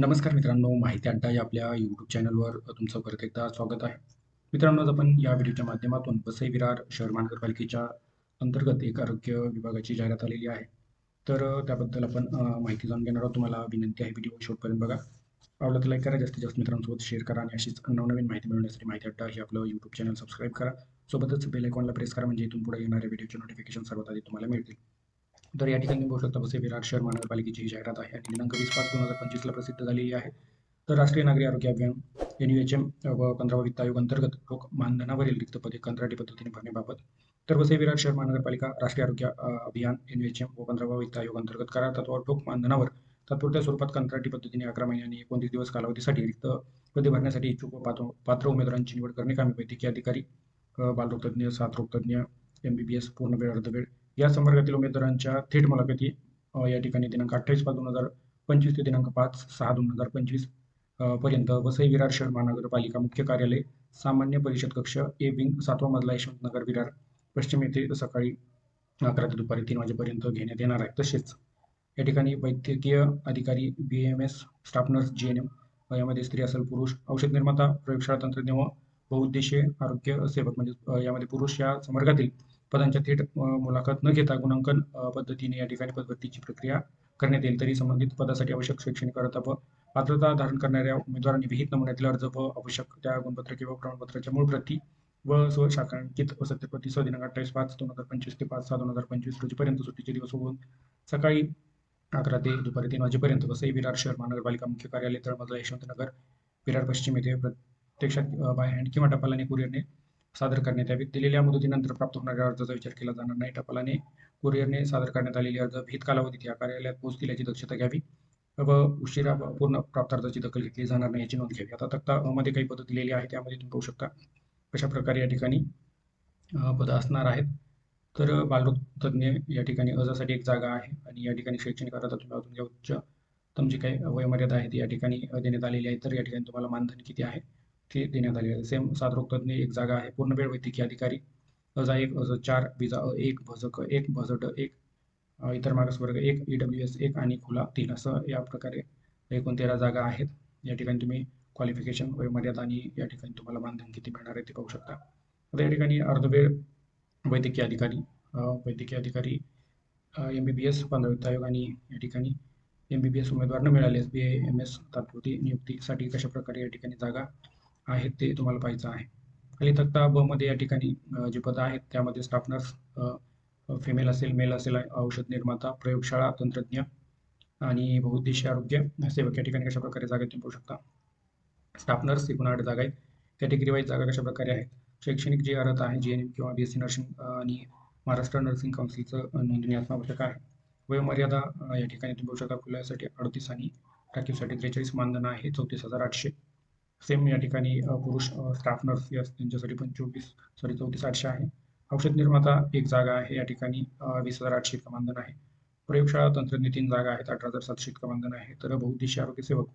नमस्कार मित्रांनो माहिती अड्डा या आपल्या यूट्यूब चॅनलवर तुमचं परत एकदा स्वागत आहे. मित्रांनो आज आपण या व्हिडिओच्या माध्यमातून वसई विरार शहर महानगरपालिकेच्या अंतर्गत एक आरोग्य विभागाची जाहिरात आलेली आहे. तर त्याबद्दल आपण माहिती जाणून घेणार आहोत. तुम्हाला विनंती आहे व्हिडिओ शेवटपर्यंत बघा. आवडलं तर लाईक करा जास्तीत जास्त मित्रांसोबत शेअर करा आणि अशीच नवनवीन माहिती मिळवण्यासाठी माहिती अड्डा हे आपलं यूट्यूब चॅनल सबस्क्राईब करा. सोबतच बेल आयकॉनला प्रेस करा म्हणजे इथून पुढे येणाऱ्या व्हिडिओचे नोटिफिकेशन सर्वात आधी तुम्हाला मिळतील. तर या ठिकाणी बघू शकता वसई विराट शहर महानगरपालिकेची ही जाहिरात आहे. आणि दिनांक वीस पाच दोन हजार पंचवीसला प्रसिद्ध झालेली आहे. तर राष्ट्रीय नागरी आरोग्य अभियान एन यू एच एम व पंधरावा वित्त आयोग अंतर्गत रोख मानधनावरील रिक्त पदे कंत्राटी पद्धतीने भरण्याबाबत. तर वसई विराट शहर महानगरपालिका राष्ट्रीय आरोग्य अभियान एन यू एच एम व पंधरावा वित्त आयोग अंतर्गत करार तत्वावर रोख मानधनावर तात्पुरत्या स्वरूपात कंत्राटी पद्धतीने अकरा महिन्यांनी एकोणतीस दिवस कालावधीसाठी रिक्त पदे भरण्यासाठी इच्छुक व पात्र पात्र उमेदवारांची निवड करणे कामी वैद्यकीय अधिकारी अ, बालरोगतज्ञ साथरोगतज्ञ एम बी बी एस पूर्ण वेळ अर्धवेळ या संवर्गातील उमेदवारांच्या थेट मुलाखती या ठिकाणी दिनांक अठ्ठावीस पाच दोन हजार पंचवीस ते दिनांक पाच सहा दोन हजार पंचवीसपर्यंत वसई विरार शहर महानगरपालिका मुख्य कार्यालय सामान्य परिषद कक्ष ए विंग सातवा मजला यशवंतनगर विरार पश्चिम येथे सकाळी अकरा ते दुपारी तीन वाजेपर्यंत घेण्यात येणार आहे. तसेच या ठिकाणी वैद्यकीय अधिकारी B M S staff nurse G N M यामध्ये स्त्री असेल पुरुष औषध निर्माता प्रयोगशाळा तंत्रज्ञ व बहुउद्देशीय आरोग्य सेवक म्हणजे यामध्ये पुरुष या संवर्गातील पदांच्या थेट मुलाखत न घेता गुणांकन पद्धतीने या ठिकाणी पदभरतीची प्रक्रिया करण्यात येईल. तरी संबंधित पदासाठी आवश्यक शैक्षणिक अर्हता व पात्रता धारण करणाऱ्या उमेदवारांनी विहित नमुन्यातील अर्ज व आवश्यक त्या गुणपत्र किंवा प्रमाणपत्राच्या मूळ प्रती व स्वशाखांकित व सत्यप्रती सह दिनांक अठ्ठावीस पाच दोन हजार पंचवीस ते पाच सहा दोन हजार पंचवीस रोजीपर्यंत सुट्टीचे दिवस होऊन सकाळी अकरा ते दुपारी तीन वाजेपर्यंत वसई विरार शहर महानगरपालिका मुख्य कार्यालय तळमजला यशवंतनगर विरार पश्चिम येथे प्रत्यक्षात बाय हँड किंवा टपालाने कुरिअरने सादर करण्यात यावीत दिलेल्या मुदतीनंतर प्राप्त होणाऱ्या अर्जाचा विचार केला जाणार नाही. टपालाने कुरिअरने सादर करण्यात आलेले अर्ज भीत कालावधीत या कार्यालयात पोहोचतील याची दक्षता घ्यावी व उशिरा पूर्ण प्राप्त अर्जाची दखल घेतली जाणार नाही याची नोंद घ्यावी. आता तक्ता मध्ये काही पद दिलेली आहे त्यामध्ये तुम्ही पाहू शकता कशा प्रकारे या ठिकाणी पद पदं असणार आहेत. तर बालरोग तज्ज्ञ या ठिकाणी अर्जासाठी एक जागा आहे आणि या ठिकाणी शैक्षणिक अर्हता तुम्ही अजून घ्या. उच्च तुमची काही वयमर्यादा आहे ती या ठिकाणी देण्यात आलेली आहे तर या ठिकाणी तुम्हाला मानधन किती आहे? ते देण्यात आली आहे. सेम साथरोग एक जागा आहे. पूर्ण वेळ वैद्यकीय अधिकारी अजा एक अज चार विजा अ एक भजक एक भजड एक इतर मागासवर्ग एक ई डब्ल्यू एस एक आणि खुला तीन असं या प्रकारे एकूण तेरा जागा आहेत. या ठिकाणी तुम्ही क्वालिफिकेशन वयोमर्यादा आणि या ठिकाणी तुम्हाला मानधन किती मिळणार आहे ते पाहू शकता. आता या ठिकाणी अर्धवेळ वैद्यकीय अधिकारी वैद्यकीय अधिकारी एम बी बी एस पंधरावित्त आयोग आणि या ठिकाणी एम बी बी एस उमेदवार न मिळाल्यास बी एम एस तात्पुरती नियुक्तीसाठी कशा प्रकारे या ठिकाणी जागा आहेत ते तुम्हाला पाहायचं आहे. खाली तक्ता ब मध्ये या ठिकाणी जे पदं आहेत त्यामध्ये स्टाफ नर्स फिमेल असेल मेल असेल औषध निर्माता प्रयोगशाळा तंत्रज्ञ आणि बहुउद्देशीय आरोग्य सेवक या ठिकाणी कशा प्रकारे जागा तुम्ही पाहू शकता? स्टाफ नर्स एकूण आठ जागा आहेत. कॅटेगरी वाईज जागा कशा प्रकारे आहेत? शैक्षणिक जी अर्हता आहे जी एन एम किंवा बी एस सी नर्सिंग आणि महाराष्ट्र नर्सिंग काउन्सिलचं नोंदणी असणं आवश्यक आहे. वयोमर्यादा या ठिकाणी तुम्ही पाहू शकता खुल्यासाठी अडतीस आणि राखीवसाठी त्रेचाळीस मानधन आहे चौतीस हजार आठशे. सेम या ठिकाणी पुरुष स्टाफ नर्स या त्यांच्यासाठी पण चोवीस सॉरी चौतीस आठशे आहे. औषध निर्माता एक जागा आहे या ठिकाणी वीस हजार आठशे इतकं मानधन आहे. प्रयोगशाळा तंत्रज्ञ तीन जागा आहेत अठरा हजार सातशे इतकं मानधन आहे. तर बहुद्देशीय आरोग्य सेवक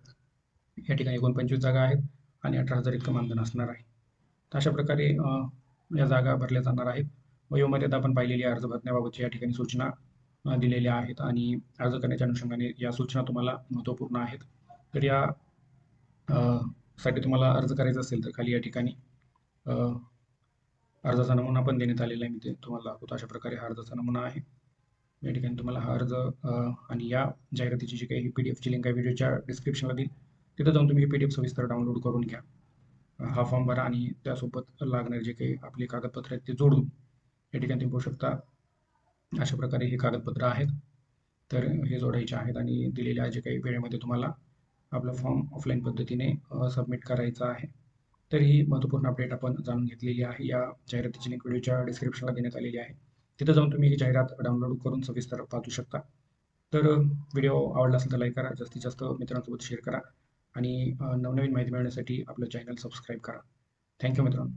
या ठिकाणी एकोणपंचवीस जागा आहेत आणि अठरा हजार इतकं मानधन असणार आहे. तर अशा प्रकारे या जागा भरल्या जाणार आहेत. वयोमर्यादा आपण पाहिलेली अर्ज भरण्याबाबतची या ठिकाणी सूचना दिलेल्या आहेत आणि अर्ज करण्याच्या अनुषंगाने या सूचना तुम्हाला महत्त्वपूर्ण आहेत. तर या साठी तुम्हाला अर्ज करायचा असेल तर खाली या ठिकाणी अर्जाचा नमुना पण देण्यात आलेला आहे. मी ते तुम्हाला दाखवतो. अशा प्रकारे हा अर्जाचा नमुना आहे. या ठिकाणी तुम्हाला हा अर्ज आणि या जाहिरातीची जी काही पी डी एफची लिंक आहे व्हिडिओच्या डिस्क्रिप्शनला देईल तिथं जाऊन तुम्ही ही पी डी एफ सविस्तर डाउनलोड करून घ्या. हा फॉर्म भरा आणि त्यासोबत लागणारे जे काही आपले कागदपत्र आहेत ते जोडून या ठिकाणी तुम्ही पाहू शकता. अशा प्रकारे हे कागदपत्र आहेत. तर हे जोडायचे आहेत आणि दिलेल्या जे काही वेळेमध्ये तुम्हाला आपला फॉर्म ऑफलाईन पद्धतीने सबमिट करायचा आहे. तर ही महत्त्वपूर्ण अपडेट आपण जाणून घेतलेली आहे. या जाहिरातीची लिंक व्हिडिओच्या डिस्क्रिप्शनला देण्यात आलेली आहे. तिथं जाऊन तुम्ही ही जाहिरात डाउनलोड करून सविस्तर पाहू शकता. तर व्हिडिओ आवडला असेल तर लाईक करा. जास्तीत जास्त मित्रांसोबत शेअर करा. आणि नवनवीन माहिती मिळवण्यासाठी आपलं चॅनल सबस्क्राईब करा. थँक्यू मित्रांनो.